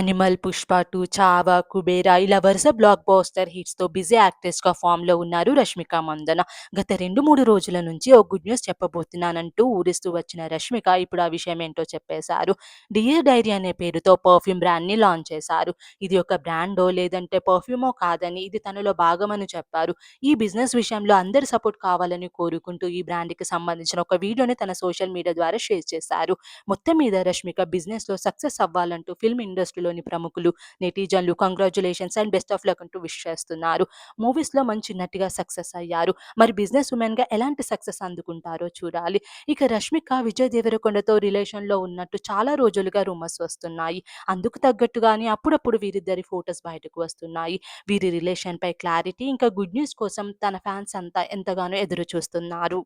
'Animal', 'Pushpa two 'Chhaava', 'Kuberaa' ఇలా వరుస blockbuster హిట్స్‌తో బిజీ యాక్ట్రెస్‌గా ఫామ్‌లో ఉన్నారు రష్మిక మందన. గత 2, 3 రోజుల నుంచి ఓ గుడ్ న్యూస్ చెప్పబోతున్నానంటూ ఊరిస్తూ వచ్చిన రష్మిక ఇప్పుడు ఆ విషయం ఏంటో చెప్పేశారు. 'డియర్ డైరీ' అనే పేరుతో పర్ఫ్యూమ్ బ్రాండ్‌ని లాంచ్ చేశారు. ఇది ఒక బ్రాండో లేదంటే పర్ఫ్యూమో కాదని ఇది తనలో భాగమని చెప్పారు. ఈ బిజినెస్ విషయంలో అందరి సపోర్ట్ కావాలని కోరుకుంటూ ఈ బ్రాండ్‌కి సంబంధించిన ఒక వీడియోని తన సోషల్ మీడియా ద్వారా షేర్ చేశారు. మొత్తం మీద రష్మిక బిజినెస్‌లో సక్సెస్ అవ్వాలంటూ ఫిల్మ్ ఇండస్ట్రీలోని ప్రముఖులు, నెటిజన్లు congratulations and best of luck అంటూ విష్ చేస్తున్నారు. మూవీస్‌లో మంచి నటిగా సక్సెస్ అయ్యారు. మరి బిజినెస్ వుమెన్‌గా ఎలాంటి సక్సెస్ అందుకుంటారో చూడాలి. ఇక రష్మిక, విజయ్ దేవరకొండతో రిలేషన్‌లో ఉన్నట్టు చాలా రోజులుగా రూమర్స్ వస్తున్నాయి. అందుకు తగ్గట్టుగానే అప్పుడప్పుడు వీరిద్దరి ఫొటోస్ బయటకు వస్తున్నాయి. వీరి రిలేషన్‌పై క్లారిటీ ఇంకా గుడ్ న్యూస్ కోసం తన ఫ్యాన్స్ అంతా ఎంతగానో ఎదురు చూస్తున్నారు.